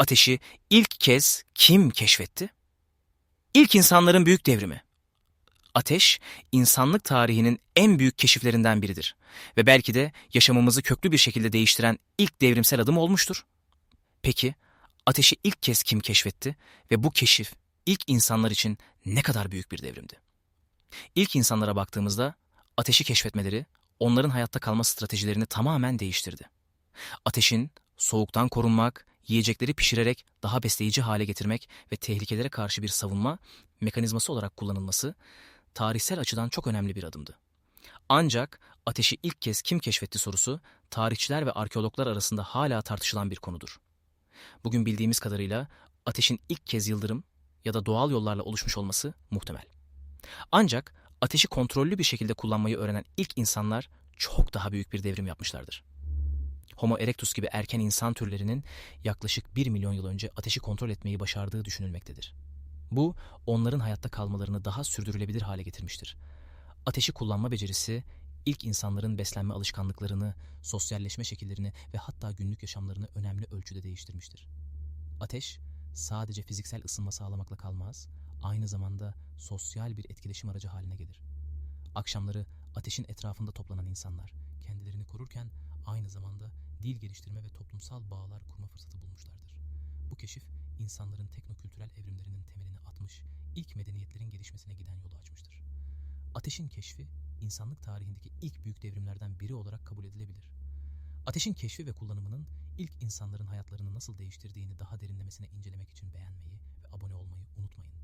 Ateşi ilk kez kim keşfetti? İlk insanların büyük devrimi. Ateş, insanlık tarihinin en büyük keşiflerinden biridir ve belki de yaşamımızı köklü bir şekilde değiştiren ilk devrimsel adım olmuştur. Peki, ateşi ilk kez kim keşfetti ve bu keşif ilk insanlar için ne kadar büyük bir devrimdi? İlk insanlara baktığımızda ateşi keşfetmeleri onların hayatta kalma stratejilerini tamamen değiştirdi. Ateşin soğuktan korunmak, yiyecekleri pişirerek daha besleyici hale getirmek ve tehlikelere karşı bir savunma mekanizması olarak kullanılması tarihsel açıdan çok önemli bir adımdı. Ancak ateşi ilk kez kim keşfetti sorusu tarihçiler ve arkeologlar arasında hala tartışılan bir konudur. Bugün bildiğimiz kadarıyla ateşin ilk kez yıldırım ya da doğal yollarla oluşmuş olması muhtemel. Ancak ateşi kontrollü bir şekilde kullanmayı öğrenen ilk insanlar çok daha büyük bir devrim yapmışlardır. Homo erectus gibi erken insan türlerinin yaklaşık 1 milyon yıl önce ateşi kontrol etmeyi başardığı düşünülmektedir. Bu, onların hayatta kalmalarını daha sürdürülebilir hale getirmiştir. Ateşi kullanma becerisi, ilk insanların beslenme alışkanlıklarını, sosyalleşme şekillerini ve hatta günlük yaşamlarını önemli ölçüde değiştirmiştir. Ateş, sadece fiziksel ısınma sağlamakla kalmaz, aynı zamanda sosyal bir etkileşim aracı haline gelir. Akşamları ateşin etrafında toplanan insanlar, kendilerini korurken aynı zamanda dil geliştirme ve toplumsal bağlar kurma fırsatı bulmuşlardır. Bu keşif insanların teknokültürel evrimlerinin temelini atmış, ilk medeniyetlerin gelişmesine giden yolu açmıştır. Ateşin keşfi insanlık tarihindeki ilk büyük devrimlerden biri olarak kabul edilebilir. Ateşin keşfi ve kullanımının ilk insanların hayatlarını nasıl değiştirdiğini daha derinlemesine incelemek için beğenmeyi ve abone olmayı unutmayın.